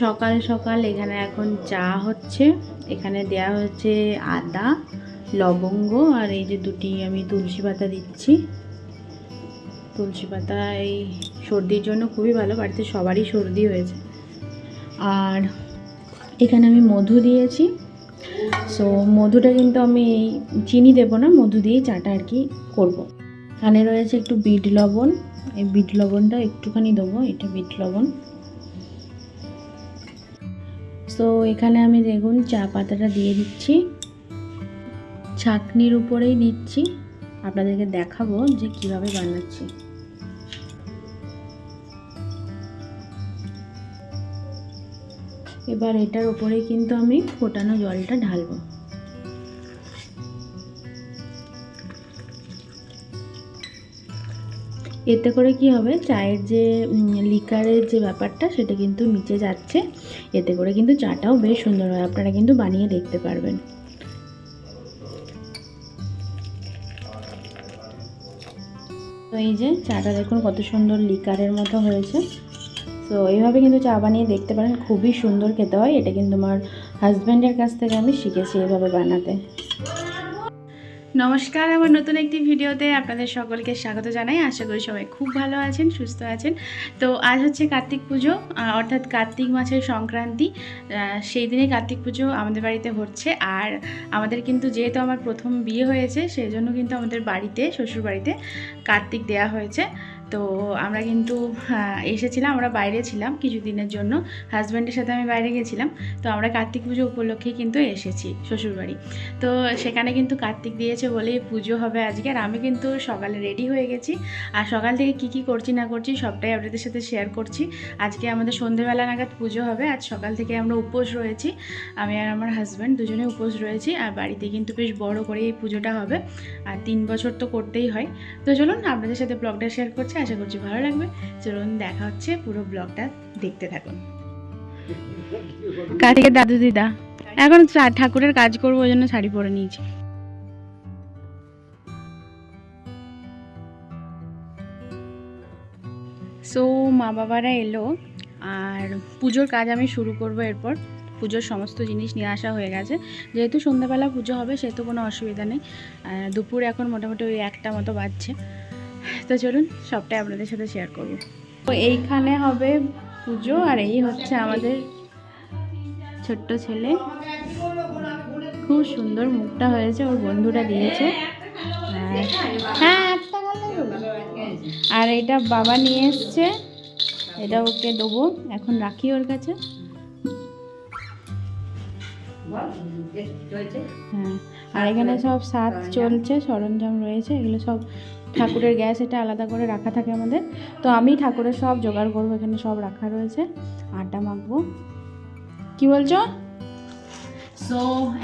সকাল সকাল এখানে এখন চা হচ্ছে। এখানে দেয়া হচ্ছে আদা, লবঙ্গ আর এই যে দুটি আমি তুলসী পাতা দিচ্ছি। তুলসী পাতা এই সর্দির জন্য খুবই ভালো, বাড়িতে সবারই সর্দি হয়েছে। আর এখানে আমি মধু দিয়েছি। সো মধুটা কিন্তু আমি এই চিনি দেবো না, মধু দিয়েই চাটা আর কি করব। এখানে রয়েছে একটু বিট লবণ। এই বিট লবণটা একটুখানি দেবো, এটা বিট লবণ। সো এখানে আমি দেখুন চা পাতাটা দিয়ে দিচ্ছি। ছাকনির উপরেই দিচ্ছি। আপনাদেরকে দেখাবো যে কীভাবে বানাচ্ছি। এবার এটার উপরে কিন্তু আমি ফোটানো জলটা ঢালবো। এতে করে কি হবে? চায়ের যে লিকারের যে ব্যাপারটা, সেটা কিন্তু নিচে যাচ্ছে। এতে করে কিন্তু চাটাও বেশ সুন্দর হয়। আপনারা কিন্তু বানিয়ে দেখতে পারবেন। তো এই যে, চাটা দেখুন কত সুন্দর লিকারের মতো হয়েছে। তো এইভাবে কিন্তু চা বানিয়ে দেখতে পারেন। খুবই সুন্দর খেতে হয়। এটা কিন্তু আমার হাজব্যান্ডের কাছ থেকে আমি শিখেছি এভাবে বানাতে। নমস্কার আমার নতুন একটি ভিডিওতে আপনাদের সকলকে স্বাগত জানাই। আশা করি সবাই খুব ভালো আছেন, সুস্থ আছেন। তো আজ হচ্ছে কার্তিক পুজো অর্থাৎ কার্তিক মাসের সংক্রান্তি। সেই দিনে কার্তিক পুজো আমাদের বাড়িতে হচ্ছে। আর আমাদের কিন্তু যেহেতু আমার প্রথম বিয়ে হয়েছে, সেই জন্য কিন্তু আমাদের বাড়িতে শ্বশুর বাড়িতে কার্তিক দেয়া হয়েছে। তো আমরা কিন্তু এসেছিলাম, আমরা বাইরে ছিলাম কিছুদিনের জন্য। হাজব্যান্ডের সাথে আমি বাইরে গেছিলাম। তো আমরা কার্তিক পুজো উপলক্ষে কিন্তু এসেছি শ্বশুরবাড়ি। তো সেখানে কিন্তু কার্তিক দিয়েছে বলেই পুজো হবে আজকে। আর আমি কিন্তু সকালে রেডি হয়ে গেছি। আর সকাল থেকে কি কি করছি না করছি সবটাই আপনাদের সাথে শেয়ার করছি। আজকে আমাদের সন্ধেবেলা নাগাদ পুজো হবে। আজ সকাল থেকে আমরা উপোস রয়েছি। আমি আর আমার হাজব্যান্ড দুজনে উপোস রয়েছি। আর বাড়িতে কিন্তু বেশ বড় করে এই পুজোটা হবে। আর তিন বছর তো করতেই হয়। তো চলুন আপনাদের সাথে ব্লগটা শেয়ার করছি। আশা করছি ভালো লাগবে। চলুন দেখা হচ্ছে পুরো ব্লগটা দেখতে থাকুন। কার্তিকের দাদু দিদা এখন ঠাকুরের কাজ করব ওই জন্য শাড়ি পরে নিয়েছি। সো মা বাবারা এলো আর পুজোর কাজ আমি শুরু করব এরপর। পুজোর সমস্ত জিনিস নিয়ে আসা হয়ে গেছে। যেহেতু সন্ধ্যাবেলা পুজো হবে সেহেতু কোনো অসুবিধা নেই। দুপুরে এখন মোটামুটি ওই একটা মতো বাজছে। তো চলুন, সবটাই আপনাদের সাথে শেয়ার করব। তো এইখানে হবে পুজো, আর এই হচ্ছে আমাদের ছোট্ট ছেলে। খুব সুন্দর মুখটা হয়েছে, ওর বন্ধুটা দিয়েছে। হ্যাঁ। আর এটা বাবা নিয়ে এসছে। এটা ওকে দেবো, এখন রাখি ওর কাছে। হ্যাঁ আর এখানে সব সাত চলছে, সরঞ্জাম রয়েছে, এগুলো সব ঠাকুরের গ্যাস এটা আলাদা করে রাখা থাকে আমাদের। তো আমি ঠাকুরের সব জোগাড় করব এখানে সব রাখা রয়েছে। আটা মাখবো। কি বলছো? সো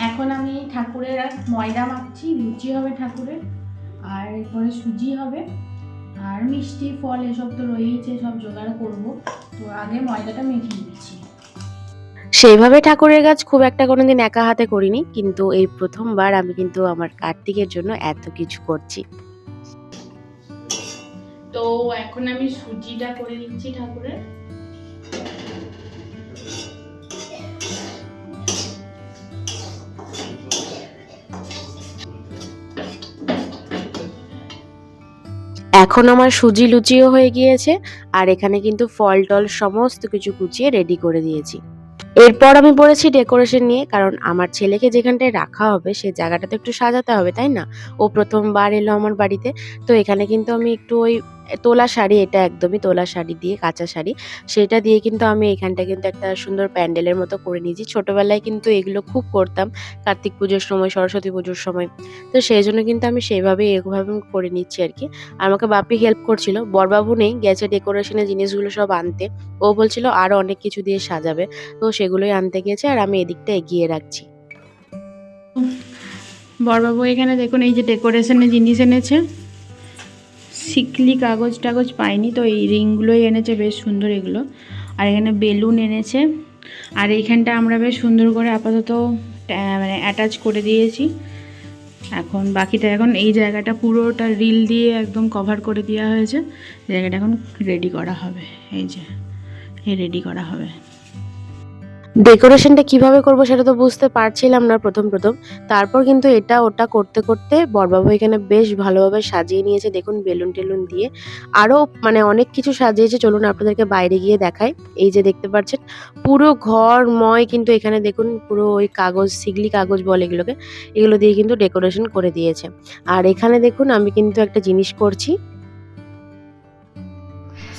এখন আমি ঠাকুরের আর ময়দা মাখছি লুচি হবে ঠাকুরের আর এরপরে সুজি হবে আর মিষ্টি ফল এসব তো রয়েইছে সব জোগাড় করব। তো আগে ময়দাটা মেখে নিচ্ছি। সেইভাবে ঠাকুরের গাছ খুব একটা কোনোদিন একা হাতে করিনি কিন্তু এই প্রথমবার আমি কিন্তু আমার কার্তিকের জন্য এত কিছু করছি। তো এখন আমি সুজিটা করে নিচ্ছি ঠাকুরের। এখন আমার সুজি লুচিও হয়ে গিয়েছে, আর এখানে কিন্তু ফল টল সমস্ত কিছু কুচিয়ে রেডি করে দিয়েছি। এরপর আমি পড়েছি ডেকোরেশন নিয়ে, কারণ আমার ছেলেকে যেখানটায় রাখা হবে সেই জায়গাটা তো একটু সাজাতে হবে, তাই না? ও প্রথমবার এলো আমার বাড়িতে, তো এখানে কিন্তু আমি একটু ওই তোলা শাড়ি, এটা একদমই তোলা শাড়ি দিয়ে, কাঁচা শাড়ি, সেটা দিয়ে কিন্তু আমি এখানটা কিন্তু একটা সুন্দর প্যান্ডেলের মতো করে নিয়েছি। ছোটবেলায় কিন্তু এগুলো খুব করতাম, কার্তিক পুজোর সময়, সরস্বতী পুজোর সময়, তো সেই জন্য কিন্তু আমি সেইভাবেই এভাবে করে নিচ্ছি আর কি। আমাকে বাপি হেল্প করছিল, বরবাবু নেই, গেছে ডেকোরেশনের জিনিসগুলো সব আনতে, ও বলছিল আরও অনেক কিছু দিয়ে সাজাবে, তো সেগুলোই আনতে গেছে আর আমি এদিকটা এগিয়ে রাখছি। বড়বাবু, এখানে দেখুন, এই যে ডেকোরেশনের জিনিস এনেছে। শিকলি কাগজ টাগজ পাইনি তো, এই রিংগুলোই এনেছে, বেশ সুন্দর এগুলো। আর এখানে বেলুন এনেছে। আর এইখানটা আমরা বেশ সুন্দর করে আপাতত মানে অ্যাটাচ করে দিয়েছি। এখন বাকিটা এখন এই জায়গাটা পুরোটা রিল দিয়ে একদম কভার করে দেওয়া হয়েছে। জায়গাটা এখন রেডি করা হবে। এই যে রেডি করা হবে। ডেকোরেশনটা কীভাবে করব সেটা তো বুঝতে পারছিলাম না প্রথম প্রথম। তারপর কিন্তু এটা ওটা করতে করতে বরবাবু এখানে বেশ ভালোভাবে সাজিয়ে নিয়েছে। দেখুন, বেলুন টেলুন দিয়ে আরও মানে অনেক কিছু সাজিয়েছে। চলুন আপনাদেরকে বাইরে গিয়ে দেখাই। এই যে দেখতে পাচ্ছেন, পুরো ঘরময় কিন্তু এখানে দেখুন, পুরো ওই কাগজ সিগলি কাগজ বলে এগুলোকে, এগুলো দিয়ে কিন্তু ডেকোরেশন করে দিয়েছে। আর এখানে দেখুন, আমি কিন্তু একটা জিনিস করছি।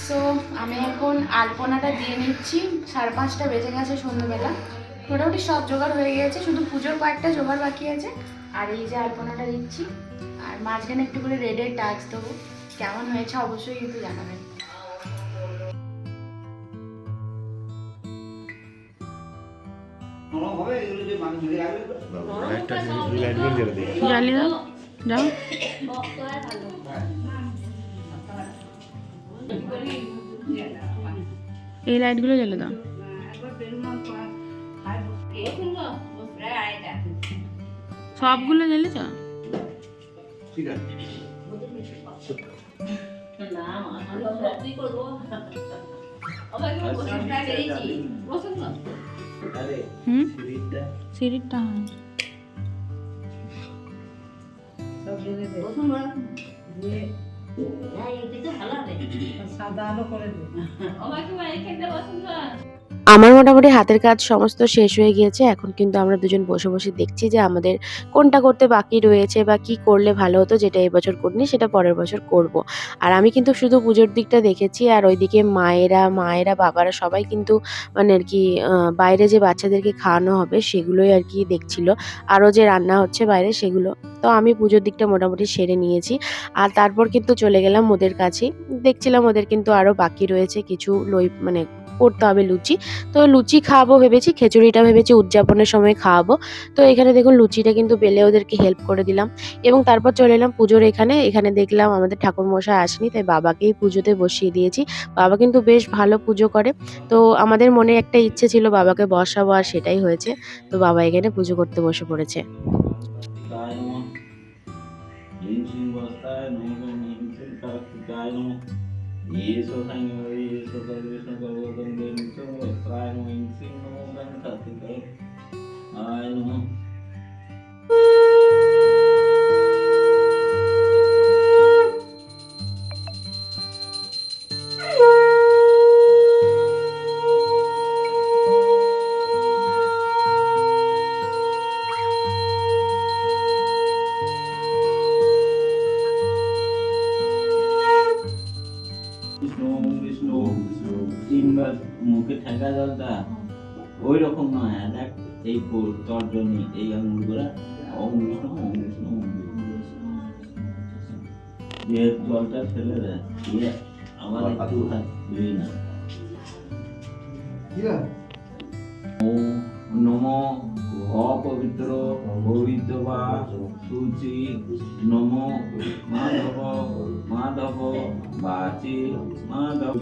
সো এখন আলপনাটা দিয়ে নিচ্ছি। সাড়ে পাঁচটা বেজে গেছে সন্ধ্যেবেলা। মোটামুটি সব জোগাড় হয়ে গেছে শুধু পুজোর কয়েকটা জোগাড় বাকি আছে। আর এই যে আলপনাটা দিচ্ছি আর মাঝখানে একটু করে রেডের টাচ দেবো। কেমন হয়েছে অবশ্যই কিন্তু জানাবেন। জ্বালিয়ে দাও যাও। এই লাইটগুলো জ্বালিয়ে দাও। সবগুলো জ্বালিয়েছ হুম? সিঁড়িটা। আমার মোটামুটি হাতের কাজ সমস্ত শেষ হয়ে গিয়েছে। এখন কিন্তু আমরা দুজন বসে বসে দেখছি যে আমাদের কোনটা করতে বাকি রয়েছে বা কি করলে ভালো হতো যেটা এবছর করিনি সেটা পরের বছর করব। আর আমি কিন্তু শুধু পুজোর দিকটা দেখেছি আর ওইদিকে মায়েরা মায়েরা, বাবারা সবাই কিন্তু মানে আর কি বাইরে যে বাচ্চাদেরকে খাওয়ানো হবে সেগুলোই আর কি দেখছিল। আরও যে রান্না হচ্ছে বাইরে সেগুলো। তো আমি পুজোর দিকটা মোটামুটি সেরে নিয়েছি। আর তারপর কিন্তু চলে গেলাম ওদের কাছে দেখছিলাম ওদের কিন্তু আরও বাকি রয়েছে কিছু লই মানে করতে হবে লুচি। তো লুচি খাওয়াবো ভেবেছি, খিচুড়িটা ভেবেছি উদযাপনের সময় খাওয়াবো। তো এখানে দেখুন লুচিটা কিন্তু বেলে ওদেরকে হেল্প করে দিলাম। এবং তারপর চলে এলাম পুজোর এখানে। এখানে দেখলাম আমাদের ঠাকুর মশাই আসেনি, তাই বাবাকেই পুজোতে বসিয়ে দিয়েছি। বাবা কিন্তু বেশ ভালো পুজো করে। তো আমাদের মনে একটা ইচ্ছে ছিল বাবাকে বসাবো, আর সেটাই হয়েছে। তো বাবা এখানে পুজো করতে বসে পড়েছে। Isso Senhor, isso Cristo, colocando em tu, extrai-nos em si, nos dá-nos a ti, ai, não. তিনবার মুখে ঠেকা জলটা ওই রকম নয়। আর দেখ এই তর্জনী এই আঙুলগুলা। দিয়ে জলটা ফেলে দেয়। দিয়ে আবার একটু হাত ধুয়ে না নম অপবিত্র পবিত্র বা সুচি নম মাধব মাধব বাচি মাধব।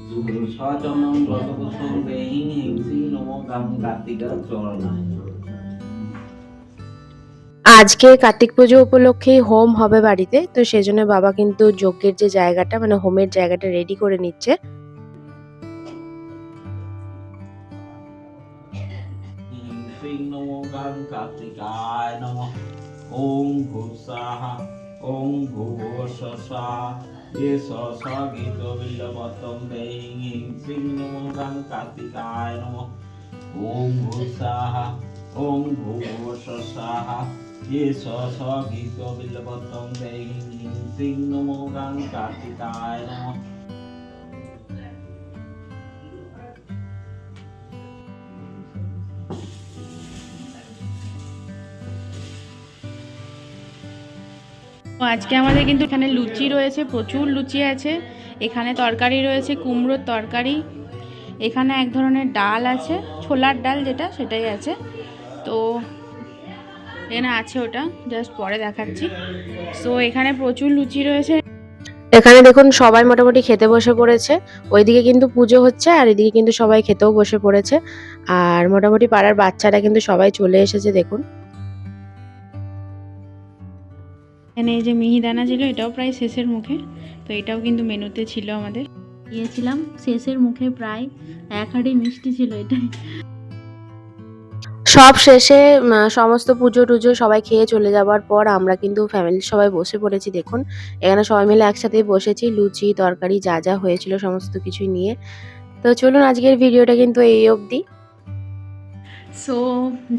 কার্তিকা চরণায়। আজকে কার্তিক পুজো উপলক্ষেই হোম হবে বাড়িতে তো সেজন্য বাবা কিন্তু যজ্ঞের যে জায়গাটা মানে হোমের জায়গাটা রেডি করে নিচ্ছে। ওম ওম এস সগীত বিল্লবতম দেহিং হিং সিং নম। গাম কার্তিকায় নম ওম ভূষাহ ওম ভূষসাহ এস সগীত বিল্লবতম দেহিং হিং সিং আজকে আমাদের কিন্তু এখানে লুচি রয়েছে, প্রচুর লুচি আছে। এখানে তরকারি রয়েছে, কুমড়োর তরকারি। এখানে এক ধরনের ডাল আছে, ছোলার ডাল যেটা, সেটাই আছে। তো এখানে আছে ওটা জাস্ট পরে দেখাচ্ছি। সো এখানে প্রচুর লুচি রয়েছে। এখানে দেখুন, সবাই মোটামুটি খেতে বসে পড়েছে। ওইদিকে কিন্তু পুজো হচ্ছে, আর এদিকে কিন্তু সবাই খেতেও বসে পড়েছে। আর মোটামুটি পাড়ার বাচ্চারা কিন্তু সবাই চলে এসেছে, দেখুন। এখানে এই যে মিহিদানা ছিল এটাও প্রায় শেষের মুখে। তো এটাও কিন্তু মেনুতে ছিল আমাদের। গিয়েছিলাম শেষের মুখে প্রায় এক হাঁড়ি মিষ্টি ছিল এটাই সব শেষে সমস্ত পুজো টুজো সবাই খেয়ে চলে যাওয়ার পর আমরা কিন্তু ফ্যামিলির সবাই বসে পড়েছি দেখুন। এখানে সবাই মিলে একসাথেই বসেছি লুচি তরকারি যা যা হয়েছিল সমস্ত কিছুই নিয়ে। তো চলুন আজকের ভিডিওটা কিন্তু এই অবধি। সো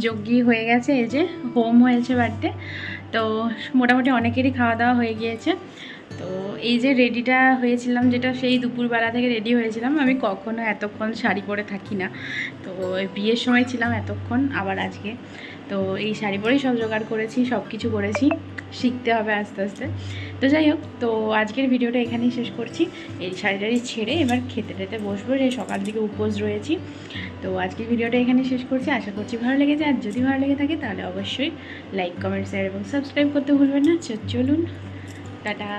যজ্ঞি হয়ে গেছে, এই যে হোম হয়েছে বাড়িতে। তো মোটামুটি অনেকেরই খাওয়া দাওয়া হয়ে গিয়েছে। তো এই যে রেডিটা হয়েছিলাম, যেটা সেই দুপুরবেলা থেকে রেডি হয়েছিলাম, আমি কখনো এতক্ষণ শাড়ি পরে থাকি না। তো বিয়ের সময় ছিলাম এতক্ষণ, আবার আজকে। তো এই শাড়ি পরেই সব জোগাড় করেছি সব কিছু করেছি। শিখতে হবে আস্তে আস্তে। তো যাই হোক, তো আজকের ভিডিওটা এখানেই শেষ করছি। এই শাড়িটারি ছেড়ে এবার খেতে টেতে বসবো, যে সকাল থেকে উপোস রয়েছি। তো আজকের ভিডিওটা এখানেই শেষ করছি। আশা করছি ভালো লেগেছে। আর যদি ভালো লেগে থাকে, তাহলে অবশ্যই লাইক কমেন্ট শেয়ার এবং সাবস্ক্রাইব করতে ভুলবেন না। চলুন, টাটা।